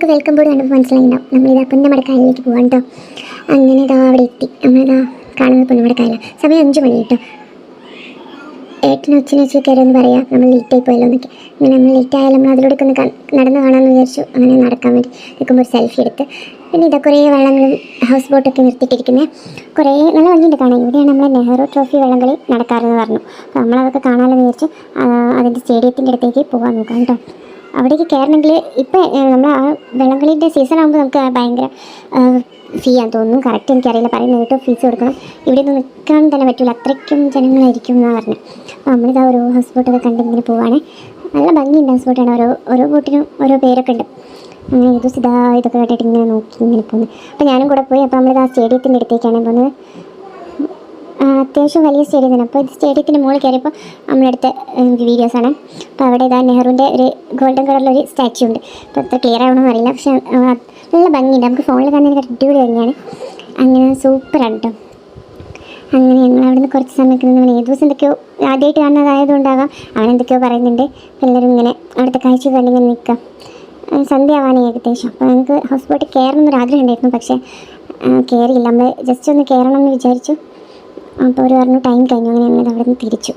നിങ്ങൾക്ക് welcome board കണ്ടപ്പോൾ മനസ്സിലായിട്ടുണ്ടാവും നമ്മളിതാ പുന്നമടക്കായലിലേക്ക് പോകാം കേട്ടോ അങ്ങനെ ഇതാ അവിടെ എത്തി. നമ്മളിതാ കാണുന്നത് പുന്നമടക്കായല സമയം അഞ്ച് മണി കേട്ടോ ഏട്ടനും അച്ഛനും അച്ഛനും കയറി ഒന്ന് പറയാം. നമ്മൾ ലേറ്റ് ആയി പോയല്ലോ എന്നൊക്കെ. അങ്ങനെ നമ്മൾ ലേറ്റ് ആയാലും നമ്മൾ അതിലൂടെ ഒന്ന് നടന്ന് കാണാമെന്ന് വിചാരിച്ചു. അങ്ങനെ നടക്കാൻ വേണ്ടി നിൽക്കുമ്പോൾ ഒരു സെൽഫി എടുത്ത്. പിന്നെ ഇതാ കുറേ വെള്ളങ്ങളും ഹൗസ് ബോട്ടൊക്കെ നിർത്തിയിട്ടിരിക്കുന്നത് കുറേ നല്ല ഭംഗിയുണ്ട് കാണാൻ. ഇവിടെയാണ് നമ്മൾ നെഹ്റു ട്രോഫി വള്ളംകളി നടക്കാറെന്ന് പറഞ്ഞു. അപ്പോൾ നമ്മളതൊക്കെ കാണാമെന്ന് വിചാരിച്ച് അതിന്റെ സ്റ്റേഡിയത്തിന്റെ അടുത്തേക്ക് പോകാൻ നോക്കാം കേട്ടോ അവിടേക്ക് കയറണമെങ്കിൽ ഇപ്പം നമ്മൾ ആ വെള്ളംകളിന്റെ സീസൺ ആകുമ്പോൾ നമുക്ക് ഭയങ്കര ഫീ ആണെന്ന് തോന്നുന്നു. കറക്റ്റ് എനിക്കറിയില്ല പറയുന്നത് കേട്ടോ ഫീസ് കൊടുക്കണം. ഇവിടെ നിന്ന് നിൽക്കാൻ തന്നെ പറ്റില്ല അത്രയ്ക്കും ജനങ്ങളായിരിക്കും എന്നാണ് പറഞ്ഞത് അപ്പോൾ നമ്മളിതാ ഓരോ ഹൗസ് ബോട്ടൊക്കെ കണ്ട് ഇങ്ങനെ പോവാണ്. നല്ല ഭംഗിയുണ്ട് ഹൗസ് ബോട്ടാണ് ഓരോ ഓരോ ബോട്ടിനും ഓരോ പേരൊക്കെ ഉണ്ട്. അങ്ങനെ ഇത് ഇതാ ഇതൊക്കെ കേട്ടിട്ട് ഇങ്ങനെ നോക്കി ഇങ്ങനെ പോകുന്നു അപ്പോൾ ഞാനും കൂടെ പോയി. അപ്പോൾ നമ്മളിതാ സ്റ്റേഡിയത്തിന്റെ അടുത്തേക്കാണ് പോകുന്നത് അത്യാവശ്യം വലിയ സ്റ്റേഡിയം തന്നെ അപ്പോൾ ഇത് സ്റ്റേഡിയത്തിന്റെ മുകളിൽ കയറിയപ്പോൾ നമ്മളെടുത്ത ആണ്. അപ്പോൾ അവിടെ ഇതാ നെഹ്റുവിന്റെ ഒരു ഗോൾഡൻ കളറിലൊരു സ്റ്റാച്യു ഉണ്ട്. അപ്പോൾ അത്ര ക്ലിയർ ആവണമെന്ന് അറിയില്ല. പക്ഷേ നല്ല ഭംഗിയുണ്ട്. നമുക്ക് ഫോണിൽ കാണാൻ അടിപൊളി ഭംഗിയാണ്. അങ്ങനെ സൂപ്പറാണ് കേട്ടോ അങ്ങനെ ഞങ്ങൾ അവിടെ നിന്ന് കുറച്ച് സമയത്ത് നിന്ന് ഏത് ദിവസം എന്തൊക്കെയോ ആദ്യമായിട്ട് കാണുന്നതായതുകൊണ്ടാകാം അവൻ എന്തൊക്കെയോ പറയുന്നുണ്ട്. എല്ലാവരും ഇങ്ങനെ അവിടുത്തെ കാഴ്ച കണ്ടിങ്ങനെ നിൽക്കാം. സന്ധ്യ ആവാനേ ഏകദേശം. അപ്പോൾ ഞങ്ങൾക്ക് ഹൗസ് ബോട്ടിൽ കയറണമെന്നൊരു ആഗ്രഹം ഉണ്ടായിരുന്നു. പക്ഷേ കയറിയില്ല. നമ്മൾ ജസ്റ്റ് ഒന്ന് കയറണം എന്ന് വിചാരിച്ചു. അപ്പോൾ അവർ പറഞ്ഞു ടൈം കഴിഞ്ഞു. അങ്ങനെ ഞങ്ങൾ അവിടെ നിന്ന് തിരിച്ചു.